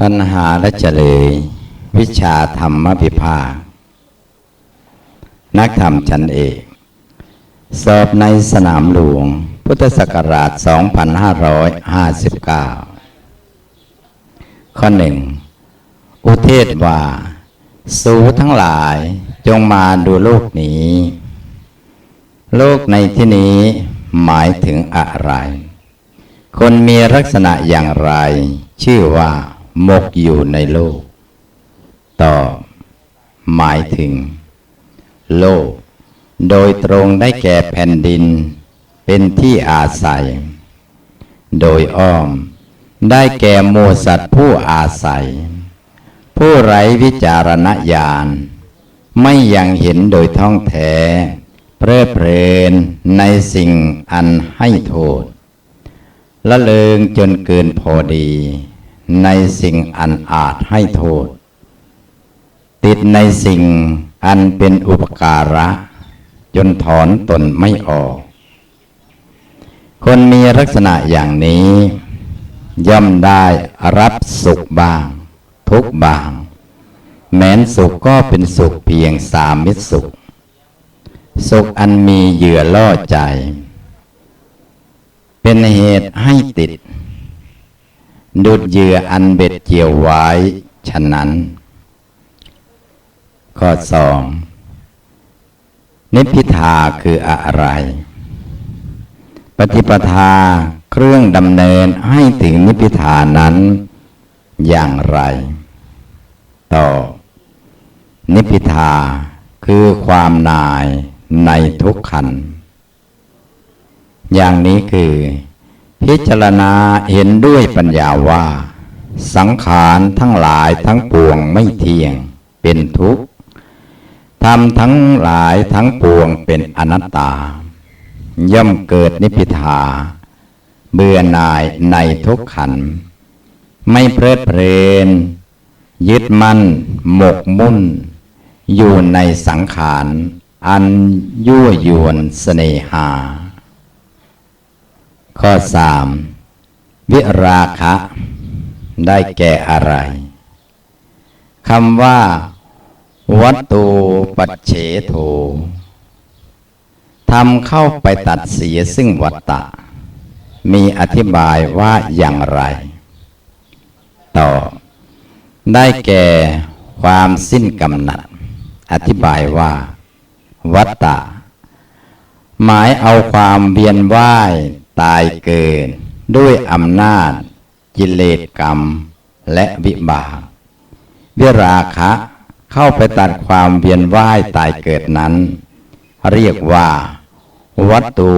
ปัญหาและเฉลยวิชาธรรมพิภาคนักธรรมชั้นเอกสอบในสนามหลวง พุทธศักราช 2559 ข้อหนึ่ง อุเทศว่า สูทั้งหลายจงมาดูโลกนี้ โลกในที่นี้หมายถึงอะไร คนมีลักษณะอย่างไร ชื่อว่า มกอยู่ในโลก ต่อ หมายถึง โลก โดยตรงได้แก่แผ่นดิน เป็นที่อาศัย โดยอ้อม ได้แก่หมูสัตว์ผู้อาศัย ผู้ไร้วิจารณญาณ ไม่ยังเห็นโดยท่องแท้เพลิดเพลินในสิ่งอันให้โทษละเลงจนเกินพอดี ในสิ่งอันอาจให้โทษ ติดในสิ่งอันเป็นอุปการะ จนถอนตนไม่ออก คนมีลักษณะอย่างนี้ ย่อมได้รับสุขบาง ทุกข์บาง แม้นสุขก็เป็นสุขเพียงสามมิตรสุข สุขอันมีเหยื่อล่อใจ เป็นเหตุให้ติด ดุดเหยื่ออันเบ็ดเกี่ยวไว้ฉะนั้น ข้อสองนิพพิทาคืออะไร ปฏิปทาเครื่องดำเนินให้ถึงนิพพิทานั้นอย่างไร ต่อ นิพพิทาคือความนายในทุกขัน อย่างนี้คือ พิจารณาเห็นด้วยปัญญาว่า สังขารทั้งหลายทั้งปวงไม่เที่ยงเป็นทุกข์ทำทั้งหลายทั้งปวงเป็นอนัตตา ย่อมเกิดนิพพิทา เบื่อหน่ายในทุกขัน ไม่เพลิดเพลินยึดมั่น หมกมุ่น อยู่ในสังขาร อันยั่วยวนเสน่หา ข้อสามวิราคะ ได้แก่อะไรคำว่า วัตตูปัจเฉโททำเข้าไปตัดเสียซึ่งวัตตะ มีอธิบายว่าอย่างไร ต่อ ได้แก่ความสิ้นกำหนัด อธิบายว่า วัตตะ หมายเอาความเวียนว่าย ตายเกิดด้วยอำนาจ กิเลสกรรม และวิบากวิราคะเข้าไปตัดความเวียนว่ายตายเกิดนั้น เรียกว่า วัตตู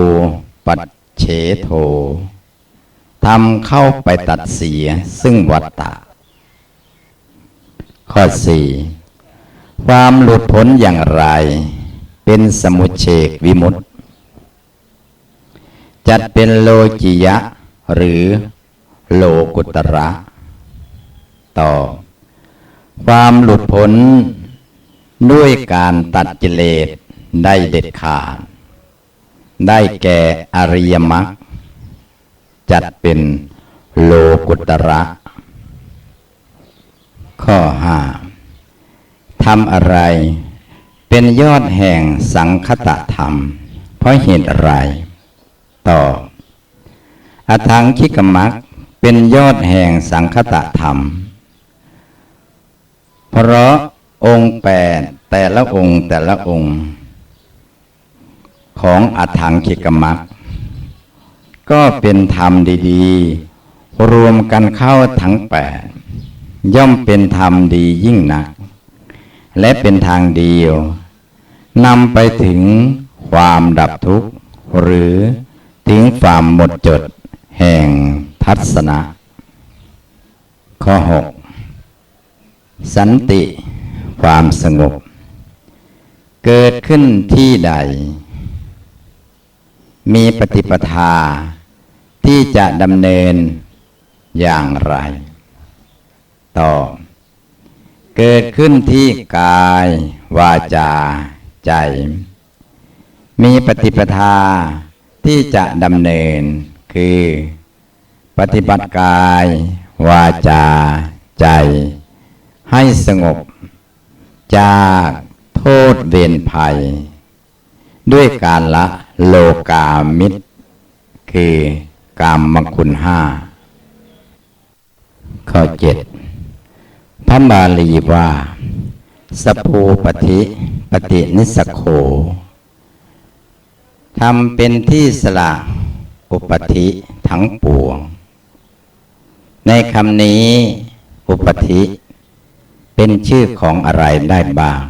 ปัจเฉโททำเข้าไปตัดเสียซึ่งวัตตะ ข้อสี่ความหลุดพ้นอย่างไร เป็นสมุเฉกวิมุตติ จัดเป็นโลกิยะ หรือโลกุตระ ต่อ ความหลุดพ้นด้วยการตัดกิเลสได้เด็ดขาด ได้แก่อริยมรรคจัดเป็นโลกุตระ ข้อห้าทำอะไรเป็นยอดแห่งสังคตะธรรม เพราะเหตุอะไร ต่อ อทังคิกมักเป็นยอดแห่งสังคตะธรรม เพราะองค์แปดแต่ละองค์แต่ละองค์ ของอัถังคิกมักก็เป็นธรรมดีๆ รวมกันเข้าทั้งแปดย่อมเป็นธรรมดียิ่งนัก และเป็นทางเดียวนำไปถึงความดับทุกข์หรือ ถึงความหมดจดแห่งทัศนะ ข้อ 6 สันติความสงบ เกิดขึ้นที่ใด มีปฏิปทาที่จะดำเนินอย่างไร ต่อ เกิดขึ้นที่กาย วาจา ใจ มีปฏิปทา ที่จะดำเนิน คือ ปฏิบัติกาย วาจา ใจ ให้สงบ จากโทษเวรภัย ด้วยการละโลกามิตร คือกามมคุณห้าข้อเจ็ดพระบาลีว่า สภูปฏิปฏินิสโข ทำเป็นที่สละอุปธิทั้งปวง ในคำนี้อุปธิเป็นชื่อของอะไรได้บ้าง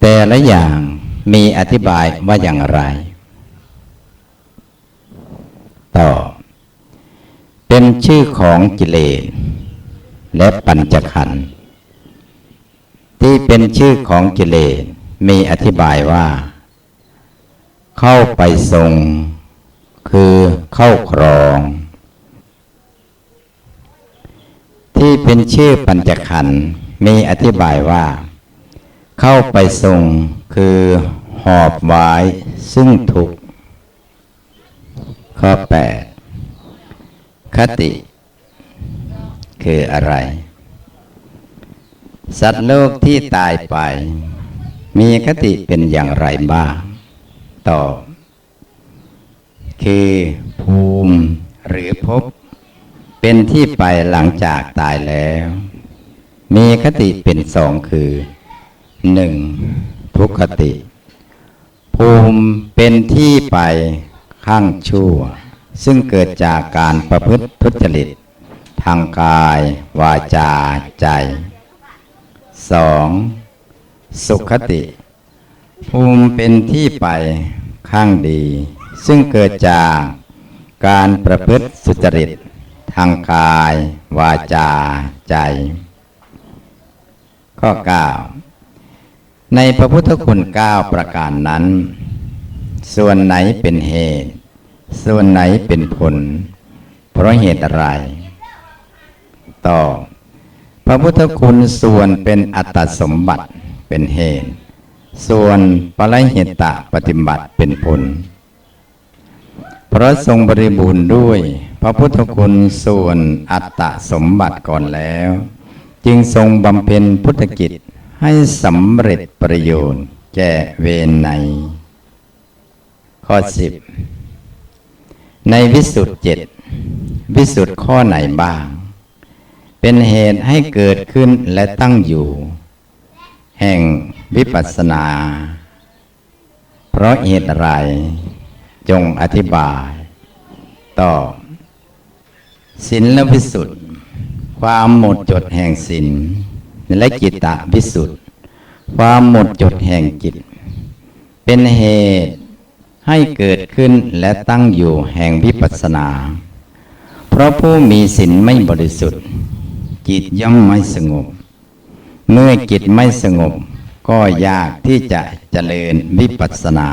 แต่ละอย่างมีอธิบายว่าอย่างไร ต่อ เป็นชื่อของกิเลสและปัญจขันธ์ที่เป็นชื่อของกิเลสมีอธิบายว่า เข้าไปทรง คือเข้าครอง ที่เป็นชื่อปัญจขันธ์มีอธิบายว่า เข้าไปทรงคือหอบไว้ซึ่งทุกข์ข้อแปดคติ คืออะไร สัตว์โลกที่ตายไป มีคติเป็นอย่างไรบ้าง ตอบ คือภูมิหรือภพเป็นที่ไปหลังจากตายแล้ว มีคติเป็นสองคือหนึ่งทุกขติ ภูมิเป็นที่ไปข้างชั่ว ซึ่งเกิดจากการประพฤติทุจริต ทางกาย วาจาใจสองสุขติ ภูมิเป็นที่ไปข้างดี ซึ่งเกิดจากการประพฤติสุจริต ทางกาย วาจา ใจ ข้อ 9 ในพระพุทธคุณเก้าประการนั้น ส่วนไหนเป็นเหตุ ส่วนไหนเป็นผล เพราะเหตุอะไร ต่อ พระพุทธคุณส่วนเป็นอัตสมบัติเป็นเหตุ ส่วนปรเหตตะปฏิบัติเป็นผล เพราะทรงบริบูรณ์ด้วย พระพุทธคุณส่วนอัตตสมบัติก่อนแล้ว จึงทรงบำเพ็ญพุทธกิจให้สำเร็จประโยชน์แก่เวนใน ข้อสิบในวิสุทธิเจ็ดวิสุทธิข้อไหนบ้าง เป็นเหตุให้เกิดขึ้นและตั้งอยู่ แห่ง วิปัสสนา เพราะเหตุอะไร จงอธิบาย ต่อศีลวิสุทธิ์ความหมดจดแห่งศีลและจิตตวิสุทธิ์ความหมดจดแห่งจิตเป็นเหตุให้เกิดขึ้นและตั้งอยู่แห่งวิปัสสนา เพราะผู้มีศีลไม่บริสุทธิ์ จิตย่อมไม่สงบ เมื่อจิตไม่สงบ ก็ยากที่จะเจริญวิปัสสนา